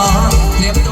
อเตรียตัว